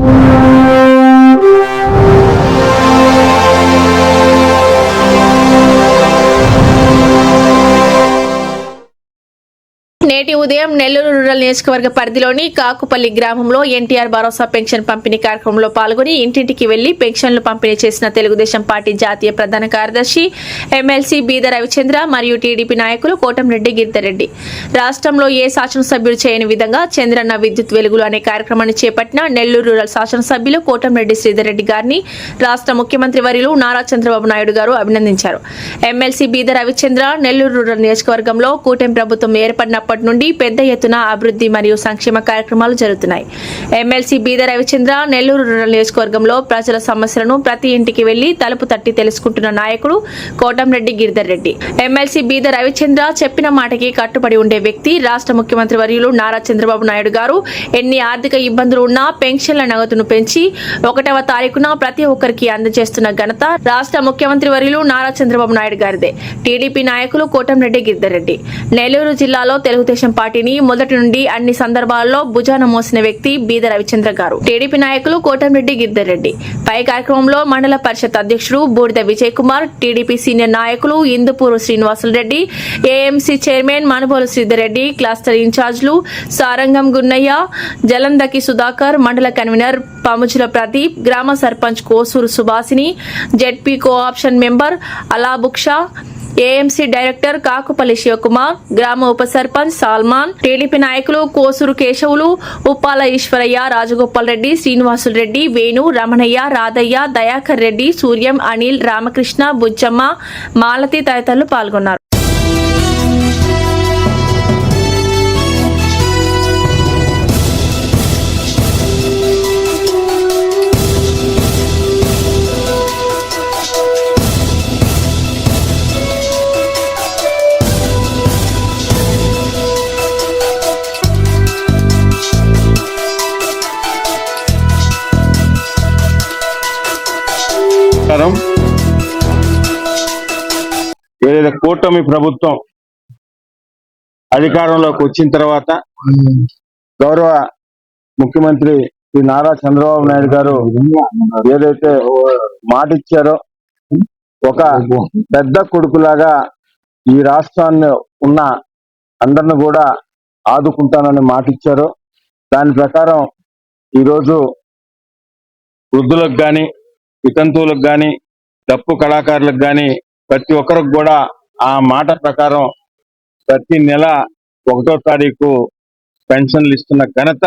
you. నేటి ఉదయం Nellore rural నియోజకవర్గ పరిధిలోని కాకుపల్లి గ్రామంలో ఎన్టీఆర్ భరోసా పెన్షన్ పంపిణీ కార్యక్రమంలో పాల్గొని ఇంటింటికి వెళ్ళి పెన్షన్లు పంపిణీ చేసిన తెలుగుదేశం పార్టీ జాతీయ ప్రధాన కార్యదర్శి ఎమ్మెల్సీ బీద రవిచంద్ర మరియు టీడీపీ నాయకులు కోటంరెడ్డి గిరిధరెడ్డి రాష్ట్రంలో ఏ శాసనసభ్యులు చేయని విధంగా చంద్రన్న విద్యుత్ వెలుగులు అనే కార్యక్రమాన్ని చేపట్టిన నెల్లూరు రూరల్ శాసనసభ్యులు కోటంరెడ్డి శ్రీధర్రెడ్డి గారిని రాష్ట్ర ముఖ్యమంత్రి వర్యులు నారా చంద్రబాబు నాయుడు గారు అభినందించారు. ఎమ్మెల్సీ బీద రవిచంద్ర నెల్లూరు రూరల్ నియోజకవర్గంలో కూటమి ప్రభుత్వం ఏర్పడినప్పటి నుండి పెద్ద ఎత్తున అభివృద్ధి మరియు సంక్షేమ కార్యక్రమాలు జరుగుతున్నాయి. ఎమ్మెల్సీ బీద రవిచంద్ర నెల్లూరు రూరల్ నియోజకవర్గంలో ప్రజల సమస్యలను ప్రతి ఇంటికి వెళ్ళి తలుపు తట్టి తెలుసుకుంటున్న నాయకుడు కోటంరెడ్డి గిరిధర్ రెడ్డి. ఎమ్మెల్సీ బీద రవిచంద్ర చెప్పిన మాటకి కట్టుబడి ఉండే వ్యక్తి రాష్ట్ర ముఖ్యమంత్రి వర్యులు నారా చంద్రబాబు నాయుడు గారు ఎన్ని ఆర్థిక ఇబ్బందులు ఉన్నా పెన్షన్ల నగదును పెంచి ఒకటవ తారీఖున ప్రతి ఒక్కరికి అందజేస్తున్న ఘనత రాష్ట్ర ముఖ్యమంత్రి వర్యులు నారా చంద్రబాబు నాయుడు గారిదే. టీడీపీ నాయకులు కోటంరెడ్డి గిరిధర్ రెడ్డి. నెల్లూరు జిల్లాలో తెలుగుదేశం పార్టీని మొదటి నుండి అన్ని సందర్భాల్లో భుజాన మోసిన వ్యక్తి బీద రవిచంద్ర గారు. టీడీపీ నాయకులు కోటంరెడ్డి గిద్దరెడ్డి. పై కార్యక్రమంలో మండల పరిషత్ అధ్యక్షుడు బూడిద విజయ్ కుమార్ టీడీపీ సీనియర్ నాయకులు Indupuru Srinivasulu Reddy AMC chairman Manubolu Sridharreddy cluster ఇన్ఛార్జ్లు Sarangam Gunnaiah Jalandaki Sudhakar మండల కన్వీనర్ పముజుల ప్రదీప్ గ్రామ sarpanch Kosuru Subhashini ZP cooption member Allabuksha AMC director Kakupalli Sivakumar గ్రామ ఉప సర్పంచ్ సాల్మాన్ టీడీపీ నాయకులు కోసూరు కేశవులు ఉప్పాల ఈశ్వరయ్య రాజగోపాల్ రెడ్డి శ్రీనివాసులు రెడ్డి వేణు రమణయ్య రాధయ్య దయాకర్ రెడ్డి సూర్యం అనిల్ రామకృష్ణ బుజ్జమ్మ మాలతి తదితరులు పాల్గొన్నారు. ఏదైతే కూటమి ప్రభుత్వం అధికారంలోకి వచ్చిన తర్వాత గౌరవ ముఖ్యమంత్రి శ్రీ నారా చంద్రబాబు నాయుడు గారు ఏదైతే మాటిచ్చారో ఒక పెద్ద కొడుకులాగా ఈ రాష్ట్రాన్ని ఉన్న అందరిని కూడా ఆదుకుంటానని మాటిచ్చారు. దాని ప్రకారం ఈరోజు వృద్ధులకు కానీ వితంతువులకు కానీ డప్పు కళాకారులకు కానీ ప్రతి ఒక్కరికి కూడా ఆ మాట ప్రకారం ప్రతి నెల ఒకటో తారీఖు పెన్షన్లు ఇస్తున్న ఘనత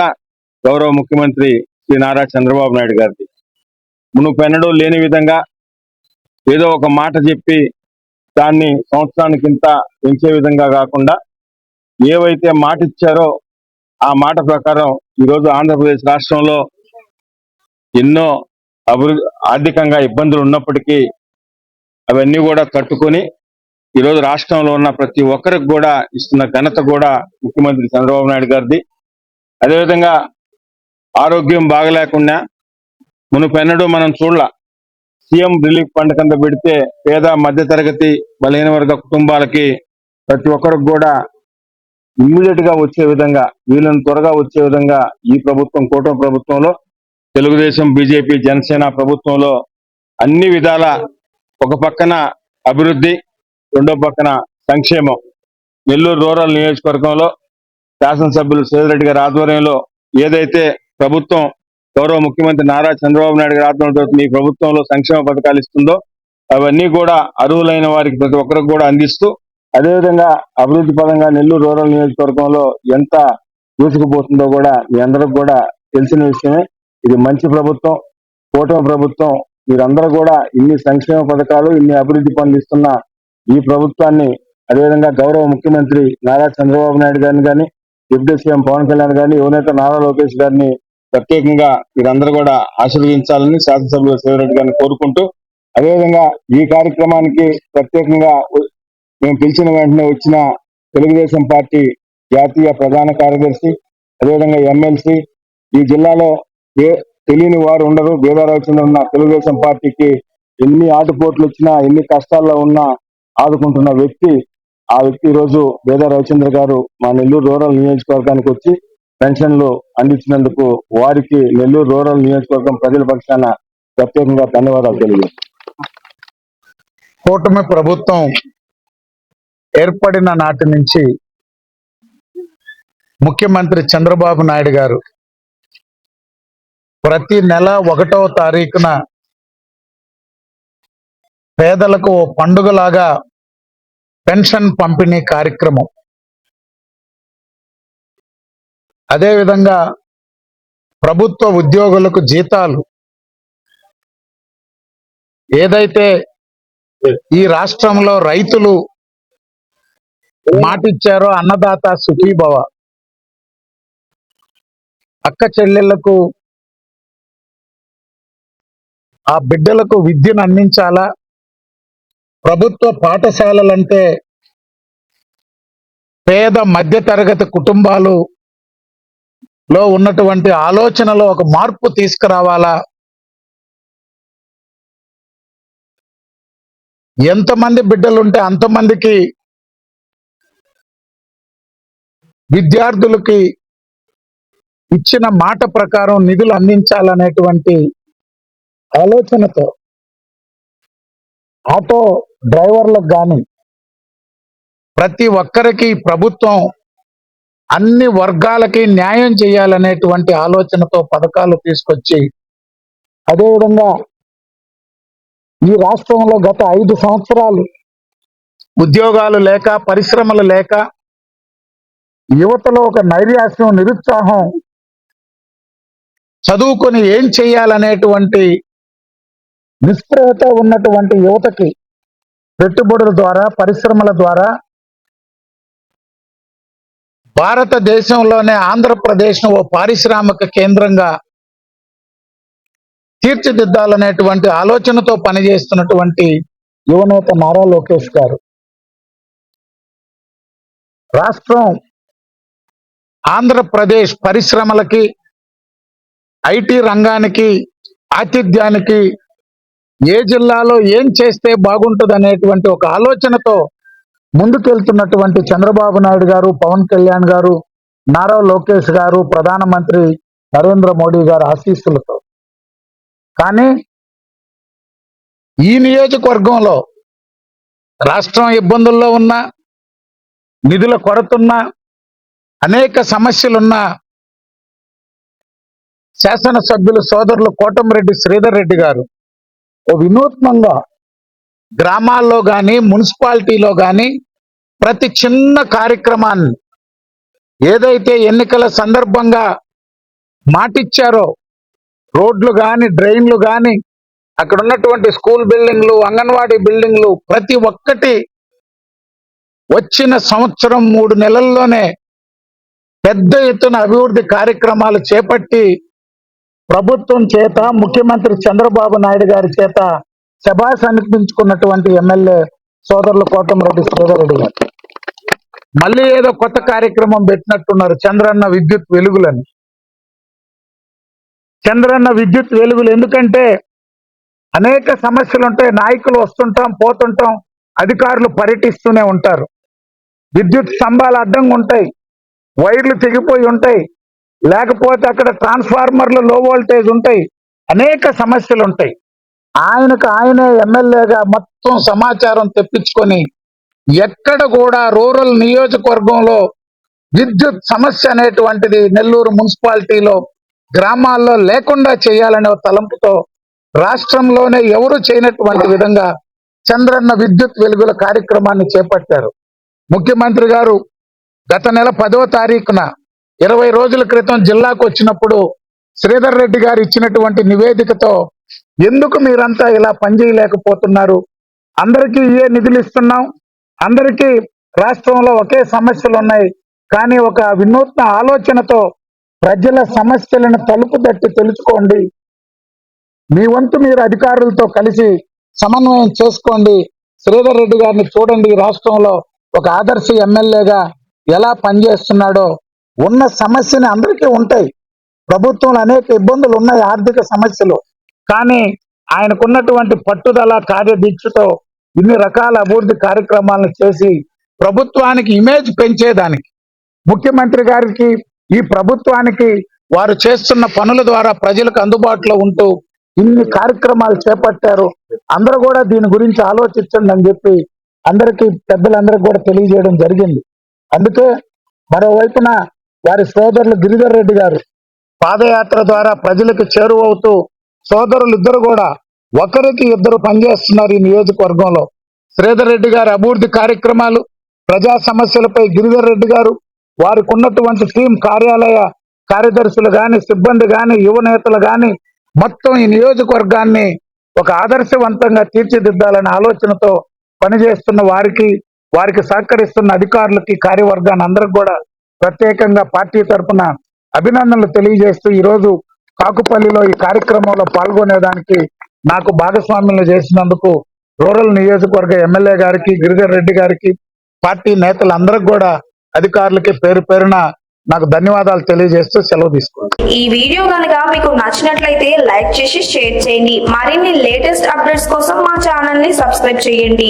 గౌరవ ముఖ్యమంత్రి శ్రీ నారా చంద్రబాబు నాయుడు గారిది. మునుపెన్నడూ లేని విధంగా ఏదో ఒక మాట చెప్పి దాన్ని సంవత్సరానికి ఇంత పెంచే విధంగా కాకుండా ఏవైతే మాట ఇచ్చారో ఆ మాట ప్రకారం ఈరోజు ఆంధ్రప్రదేశ్ రాష్ట్రంలో ఎన్నో అభివృద్ధి ఆర్థికంగా ఇబ్బందులు ఉన్నప్పటికీ అవన్నీ కూడా తట్టుకొని ఈరోజు రాష్ట్రంలో ఉన్న ప్రతి ఒక్కరికి కూడా ఇస్తున్న ఘనత కూడా ముఖ్యమంత్రి చంద్రబాబు నాయుడు గారిది. అదేవిధంగా ఆరోగ్యం బాగలేకుండా మునుపెన్నడూ మనం చూడాల సీఎం రిలీఫ్ ఫండ్ కింద పెడితే పేద మధ్యతరగతి బలహీన వర్గ కుటుంబాలకి ప్రతి ఒక్కరికి కూడా ఇమ్మీడియట్గా వచ్చే విధంగా వీళ్ళని త్వరగా వచ్చే విధంగా ఈ ప్రభుత్వం కూటమి ప్రభుత్వంలో తెలుగుదేశం బీజేపీ జనసేన ప్రభుత్వంలో అన్ని విధాల ఒక పక్కన అభివృద్ధి రెండో పక్కన సంక్షేమం. నెల్లూరు రూరల్ నియోజకవర్గంలో శాసనసభ్యులు సేదిరెడ్డి గారి ఆధ్వర్యంలో ఏదైతే ప్రభుత్వం గౌరవ ముఖ్యమంత్రి నారా చంద్రబాబు నాయుడు గారి ఆధ్వర్యంలో ఈ ప్రభుత్వంలో సంక్షేమ పథకాలు ఇస్తుందో అవన్నీ కూడా అర్హులైన వారికి ప్రతి ఒక్కరికి కూడా అందిస్తూ అదేవిధంగా అభివృద్ధి పరంగా నెల్లూరు రూరల్ నియోజకవర్గంలో ఎంత దూసుకుపోతుందో కూడా మీ అందరికి కూడా తెలిసిన విషయమే. ఇది మంచి ప్రభుత్వం కూటమి ప్రభుత్వం మీరందరూ కూడా ఇన్ని సంక్షేమ పథకాలు ఇన్ని అభివృద్ధి పనులు ఇస్తున్న ఈ ప్రభుత్వాన్ని అదేవిధంగా గౌరవ ముఖ్యమంత్రి నారా చంద్రబాబు నాయుడు గారిని కానీ డిప్యూటీ సీఎం పవన్ కళ్యాణ్ గారిని యువనేత నారా లోకేష్ గారిని ప్రత్యేకంగా మీరందరూ కూడా ఆశీర్వదించాలని శాసనసభ్యులు శివరెడ్డి గారిని కోరుకుంటూ అదేవిధంగా ఈ కార్యక్రమానికి ప్రత్యేకంగా మేము పిలిచిన వెంటనే వచ్చిన తెలుగుదేశం పార్టీ జాతీయ ప్రధాన కార్యదర్శి అదేవిధంగా ఎమ్మెల్సీ ఈ జిల్లాలో ఏ తెలియని వారు ఉండరు. భేదాలోచన ఉన్న తెలుగుదేశం పార్టీకి ఎన్ని ఆటుపోట్లు వచ్చినా ఎన్ని కష్టాల్లో ఉన్నా ఆదుకుంటున్న వ్యక్తి ఆ వ్యక్తి ఈరోజు రోజు బేదా రవిచంద్ర గారు మా నెల్లూరు రూరల్ నియోజకవర్గానికి వచ్చి పెన్షన్లు అందించినందుకు వారికి నెల్లూరు రూరల్ నియోజకవర్గం ప్రజల పక్షాన ప్రత్యేకంగా ధన్యవాదాలు తెలియదు కూటమి ప్రభుత్వం ఏర్పడిన నాటి నుంచి ముఖ్యమంత్రి చంద్రబాబు నాయుడు గారు ప్రతి నెల ఒకటవ తారీఖున పేదలకు ఓ పండుగలాగా పెన్షన్ పంపిణీ కార్యక్రమం. అదేవిధంగా ప్రభుత్వ ఉద్యోగులకు జీతాలు. ఏదైతే ఈ రాష్ట్రంలో రైతులు మాటిచ్చారో అన్నదాత సుఖీభవ. అక్క చెల్లెళ్ళకు ఆ బిడ్డలకు విద్యను అందించాలా? ప్రభుత్వ పాఠశాలలంటే పేద మధ్యతరగతి కుటుంబాలు లో ఉన్నటువంటి ఆలోచనలో ఒక మార్పు తీసుకురావాలా? ఎంతమంది బిడ్డలుంటే అంతమందికి విద్యార్థులకి ఇచ్చిన మాట ప్రకారం నిధులు అందించాలనేటువంటి ఆలోచనతో ఆటో డ్రైవర్లకు కానీ ప్రతి ఒక్కరికి ప్రభుత్వం అన్ని వర్గాలకి న్యాయం చేయాలనేటువంటి ఆలోచనతో పథకాలు తీసుకొచ్చి అదేవిధంగా ఈ రాష్ట్రంలో గత ఐదు సంవత్సరాలు ఉద్యోగాలు లేక పరిశ్రమలు లేక యువతలో ఒక నైరాశ్యం నిరుత్సాహం చదువుకొని ఏం చేయాలనేటువంటి నిస్పృహత ఉన్నటువంటి యువతకి పెట్టుబడుల ద్వారా పరిశ్రమల ద్వారా భారతదేశంలోనే ఆంధ్రప్రదేశ్ ఓ పారిశ్రామిక కేంద్రంగా తీర్చిదిద్దాలనేటువంటి ఆలోచనతో పనిచేస్తున్నటువంటి యువనేత నారా లోకేష్ గారు. రాష్ట్రం ఆంధ్రప్రదేశ్ పరిశ్రమలకి ఐటీ రంగానికి ఆతిథ్యానికి ఏ జిల్లాలో ఏం చేస్తే బాగుంటుంది అనేటువంటి ఒక ఆలోచనతో ముందుకెళ్తున్నటువంటి చంద్రబాబు నాయుడు గారు పవన్ కళ్యాణ్ గారు నారా లోకేష్ గారు ప్రధానమంత్రి నరేంద్ర మోడీ గారు ఆశీస్సులతో. కానీ ఈ నియోజకవర్గంలో రాష్ట్రం ఇబ్బందుల్లో ఉన్న నిధుల కొరతున్న అనేక సమస్యలున్న శాసనసభ్యులు సోదరులు కోటమిరెడ్డి శ్రీధర్ రెడ్డి గారు వినూత్నంగా గ్రామాల్లో కానీ మున్సిపాలిటీలో కానీ ప్రతి చిన్న కార్యక్రమాన్ని ఏదైతే ఎన్నికల సందర్భంగా మాటిచ్చారో రోడ్లు కానీ డ్రైన్లు కానీ అక్కడ ఉన్నటువంటి స్కూల్ బిల్డింగ్లు అంగన్వాడీ బిల్డింగ్లు ప్రతి ఒక్కటి వచ్చిన సంవత్సరం మూడు నెలల్లోనే పెద్ద ఎత్తున అభివృద్ధి కార్యక్రమాలు చేపట్టి ప్రభుత్వం చేత ముఖ్యమంత్రి చంద్రబాబు నాయుడు గారి చేత శభాష్ అనిపించుకున్నటువంటి ఎమ్మెల్యే సోదరులు కోటమిరెడ్డి శ్రీధరెడ్డి గారు. మళ్ళీ ఏదో కొత్త కార్యక్రమం పెట్టినట్టున్నారు చంద్రన్న విద్యుత్ వెలుగులని. చంద్రన్న విద్యుత్ వెలుగులు ఎందుకంటే అనేక సమస్యలు ఉంటాయి నాయకులు వస్తుంటాం పోతుంటాం అధికారులు పర్యటిస్తూనే ఉంటారు. విద్యుత్ స్తంభాలు అడ్డంగా ఉంటాయి వైర్లు తెగిపోయి ఉంటాయి లేకపోతే అక్కడ ట్రాన్స్ఫార్మర్లు లో వోల్టేజ్ ఉంటాయి. అనేక సమస్యలు ఉంటాయి. ఆయనకు ఆయనే ఎమ్మెల్యేగా మొత్తం సమాచారం తెప్పించుకొని ఎక్కడ కూడా రూరల్ నియోజకవర్గంలో విద్యుత్ సమస్య అనేటువంటిది నెల్లూరు మున్సిపాలిటీలో గ్రామాల్లో లేకుండా చేయాలనే తలంపుతో రాష్ట్రంలోనే ఎవరు చేయనటువంటి విధంగా చంద్రన్న విద్యుత్ వెలుగుల కార్యక్రమాన్ని చేపట్టారు. ముఖ్యమంత్రి గారు గత నెల పదవ తారీఖున ఇరవై రోజుల క్రితం జిల్లాకు వచ్చినప్పుడు శ్రీధర్ రెడ్డి గారు ఇచ్చినటువంటి నివేదికతో ఎందుకు మీరంతా ఇలా పనిచేయలేకపోతున్నారు? అందరికీ ఏ నిధులు ఇస్తున్నాం? అందరికీ రాష్ట్రంలో ఒకే సమస్యలు ఉన్నాయి. కానీ ఒక వినూత్న ఆలోచనతో ప్రజల సమస్యలను తలుపు తట్టి తెలుసుకోండి. మీ వంతు మీరు అధికారులతో కలిసి సమన్వయం చేసుకోండి. శ్రీధర్ రెడ్డి గారిని చూడండి. రాష్ట్రంలో ఒక ఆదర్శ ఎమ్మెల్యేగా ఎలా పనిచేస్తున్నాడో ఉన్న సమస్యని అందరికీ ఉంటాయి. ప్రభుత్వంలో అనేక ఇబ్బందులు ఉన్నాయి ఆర్థిక సమస్యలు. కానీ ఆయనకున్నటువంటి పట్టుదల కార్యదీక్షతో ఇన్ని రకాల అభివృద్ధి కార్యక్రమాలను చేసి ప్రభుత్వానికి ఇమేజ్ పెంచేదానికి. ముఖ్యమంత్రి గారికి ఈ ప్రభుత్వానికి వారు చేస్తున్న పనుల ద్వారా ప్రజలకు అందుబాటులో ఉంటూ ఇన్ని కార్యక్రమాలు చేపట్టారు. అందరూ కూడా దీని గురించి ఆలోచించండి అని చెప్పి అందరికీ పెద్దలందరికీ కూడా తెలియజేయడం జరిగింది. అందుకే మరోవైపున వారి సోదరులు గిరిధర్ రెడ్డి గారు పాదయాత్ర ద్వారా ప్రజలకు చేరువవుతూ సోదరులు ఇద్దరు కూడా ఒకరికి ఇద్దరు పనిచేస్తున్నారు ఈ నియోజకవర్గంలో. శ్రీధర్ రెడ్డి గారి అభివృద్ధి కార్యక్రమాలు ప్రజా సమస్యలపై గిరిధర్ రెడ్డి గారు వారికి ఉన్నటువంటి టీం కార్యాలయ కార్యదర్శులు గాని సిబ్బంది గాని యువ నేతలు గాని మొత్తం ఈ నియోజకవర్గాన్ని ఒక ఆదర్శవంతంగా తీర్చిదిద్దాలనే ఆలోచనతో పనిచేస్తున్న వారికి వారికి సహకరిస్తున్న అధికారులకి కార్యవర్గాన్ని అందరికి కూడా ప్రత్యేకంగా పార్టీ తరఫున అభినందనలు తెలియజేస్తూ ఈ రోజు కాకుపల్లిలో ఈ కార్యక్రమంలో పాల్గొనేదానికి నాకు భాగస్వామ్యం చేసినందుకు రూరల్ నియోజకవర్గ ఎమ్మెల్యే గారికి గిరిధర్ రెడ్డి గారికి పార్టీ నేతలందరికి కూడా అధికారులకి పేరు పేరున నాకు ధన్యవాదాలు తెలియజేస్తూ సెలవు తీసుకుంటాను ఈ వీడియో కనుక మీకు నచ్చినట్లయితే లైక్ చేసి షేర్ చేయండి. మరిన్ని లేటెస్ట్ అప్డేట్స్ కోసం మా ఛానల్ని సబ్స్క్రైబ్ చేయండి.